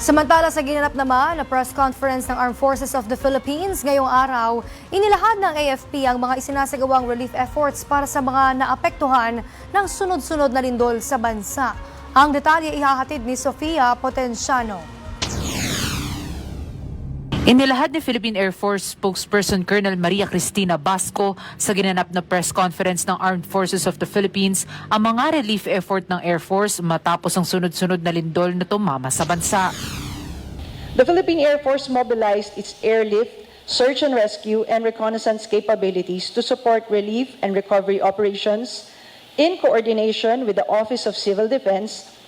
Samantala sa ginanap naman na press conference ng Armed Forces of the Philippines ngayong araw, inilahad ng AFP ang mga isinasagawang relief efforts para sa mga naapektuhan ng sunod-sunod na lindol sa bansa. Ang detalye ihahatid ni Sofia Potenciano. Inilahad ni Philippine Air Force spokesperson Colonel Maria Cristina Basco sa ginanap na press conference ng Armed Forces of the Philippines ang mga relief effort ng Air Force matapos ang sunod-sunod na lindol na tumama sa bansa. The Philippine Air Force mobilized its airlift, search and rescue, and reconnaissance capabilities to support relief and recovery operations in coordination with the Office of Civil Defense,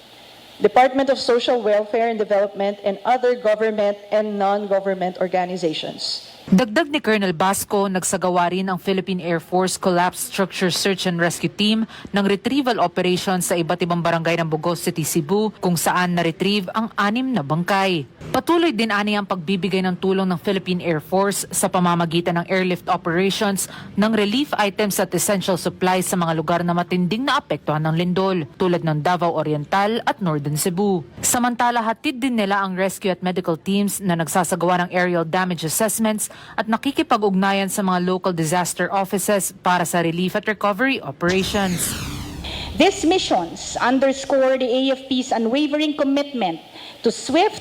Department of Social Welfare and Development, and other government and non-government organizations. Dagdag ni Colonel Basco, nagsagawa rin ang Philippine Air Force Collapse Structure Search and Rescue Team ng retrieval operations sa iba't ibang barangay ng Bugos City, Cebu kung saan na-retrieve ang anim na bangkay. Patuloy din ani ang pagbibigay ng tulong ng Philippine Air Force sa pamamagitan ng airlift operations ng relief items at essential supplies sa mga lugar na matinding naapektuhan ng lindol tulad ng Davao Oriental at Northern Cebu. Samantala hatid din nila ang rescue at medical teams na nagsasagawa ng aerial damage assessments at nakikipag-ugnayan sa mga local disaster offices para sa relief at recovery operations. These missions underscore the AFP's unwavering commitment to swift,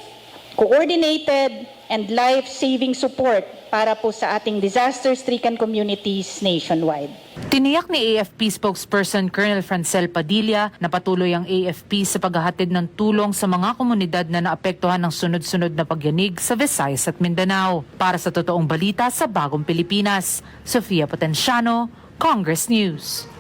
coordinated, and life-saving support para po sa ating disaster-stricken communities nationwide. Tiniyak ni AFP spokesperson Colonel Francel Padilla na patuloy ang AFP sa paghahatid ng tulong sa mga komunidad na naapektuhan ng sunod-sunod na pagyanig sa Visayas at Mindanao. Para sa totoong balita sa Bagong Pilipinas, Sofia Potenciano, Congress News.